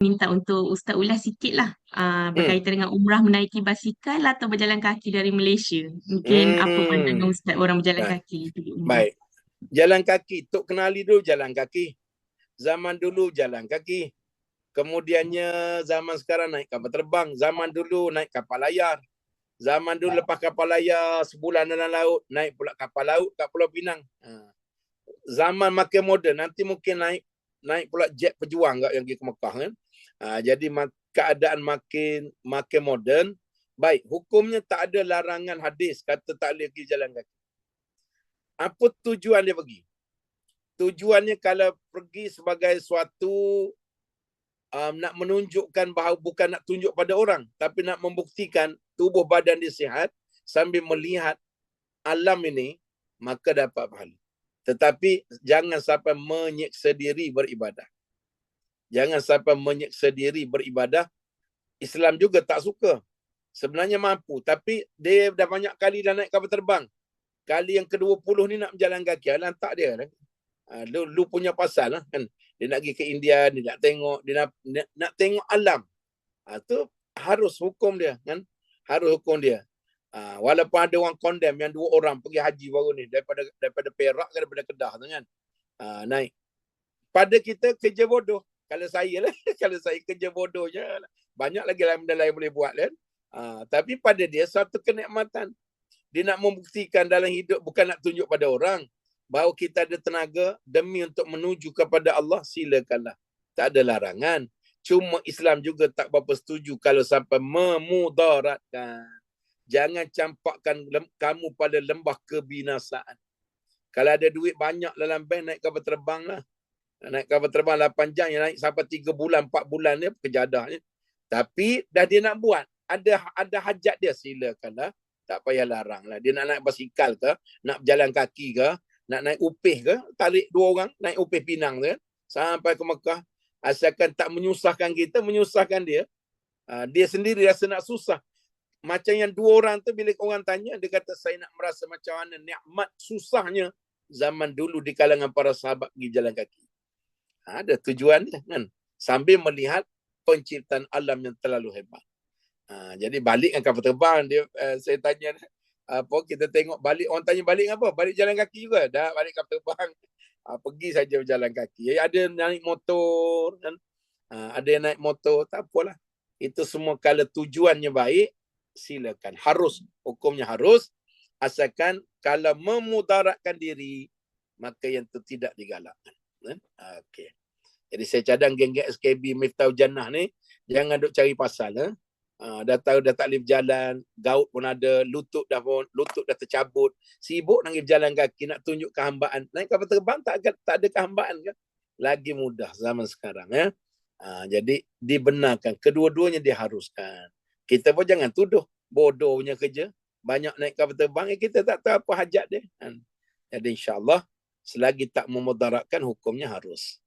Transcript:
minta untuk Ustaz ulas sikit lah uh, Hmm. berkaitan dengan umrah menaiki basikal atau berjalan kaki dari Malaysia. Mungkin apa pandangan Hmm. Ustaz orang berjalan Baik. kaki. Baik. Jalan kaki. Tok kenali dulu jalan kaki. Zaman dulu jalan kaki. Kemudiannya zaman sekarang naik kapal terbang. Zaman dulu naik kapal layar. Zaman dulu lepas kapal layar sebulan dalam laut. Naik pula kapal laut kat Pulau Pinang. Ha. Zaman makin moden. Nanti mungkin naik naik pula jet pejuang kat yang pergi ke Mekah kan. Ha, jadi keadaan makin makin moden. Baik, hukumnya tak ada larangan hadis kata tak boleh pergi jalan kaki. Apa tujuan dia pergi? Tujuannya kalau pergi sebagai suatu um, nak menunjukkan bahawa bukan nak tunjuk pada orang tapi nak membuktikan tubuh badan dia sihat sambil melihat alam ini maka dapat pahala. Tetapi jangan sampai menyeksa diri beribadah. Jangan sampai menyeksa diri beribadah. Islam juga tak suka. Sebenarnya mampu tapi dia dah banyak kali dah naik kapal terbang. Kali yang ke-20 ni nak berjalan kaki. Alang tak dia. Kan? Ha, lu, lu punya pasal lah kan. Dia nak pergi ke India, dia nak tengok, dia nak, nak, nak tengok alam. Ha, tu harus hukum dia kan. Harus hukum dia. Ha, walaupun ada orang condemn yang dua orang pergi haji baru ni daripada daripada Perak ke daripada Kedah kan. Ha, naik. Pada kita kerja bodoh. Kalau saya lah, kalau saya kerja bodoh je. Banyak lagi lain benda lain boleh buat kan. Ha, tapi pada dia satu kenikmatan. Dia nak membuktikan dalam hidup bukan nak tunjuk pada orang bahawa kita ada tenaga demi untuk menuju kepada Allah silakanlah. Tak ada larangan. Cuma Islam juga tak berapa setuju kalau sampai memudaratkan. Jangan campakkan lem- kamu pada lembah kebinasaan. Kalau ada duit banyak dalam bank naik kapal terbang lah. Naik kapal terbang 8 jam yang naik sampai 3 bulan, 4 bulan ni kejadah ni. Tapi dah dia nak buat. Ada ada hajat dia silakanlah. Tak payah larang lah. Dia nak naik basikal ke, nak berjalan kaki ke, nak naik upih ke, tarik dua orang, naik upih Pinang tu kan, sampai ke Mekah. Asalkan tak menyusahkan kita, menyusahkan dia. Ha, dia sendiri rasa nak susah. Macam yang dua orang tu bila orang tanya, dia kata saya nak merasa macam mana nikmat susahnya zaman dulu di kalangan para sahabat pergi jalan kaki. Ha, ada tujuan dia kan. Sambil melihat penciptaan alam yang terlalu hebat. Ha, jadi balik dengan kapal terbang dia uh, saya tanya apa kita tengok balik orang tanya balik apa? Balik jalan kaki juga. Dah balik kapal terbang. Ha, pergi saja berjalan kaki. Ya, ada naik motor kan. Ha, ada yang naik motor tak apalah. Itu semua kalau tujuannya baik silakan. Harus hukumnya harus asalkan kalau memudaratkan diri maka yang itu tidak digalakkan. Kan? Okey. Jadi saya cadang geng-geng SKB Miftah Jannah ni jangan duk cari pasal eh. Uh, dah tahu dah tak boleh berjalan, gaut pun ada, lutut dah pun, lutut dah tercabut, sibuk nak berjalan kaki, nak tunjuk kehambaan. Naik kapal terbang tak, tak ada kehambaan ke? Lagi mudah zaman sekarang. Ya? Uh, jadi dibenarkan, kedua-duanya diharuskan. Kita pun jangan tuduh bodoh punya kerja. Banyak naik kapal terbang, eh, kita tak tahu apa hajat dia. Kan? Jadi insyaAllah, selagi tak memudaratkan, hukumnya harus.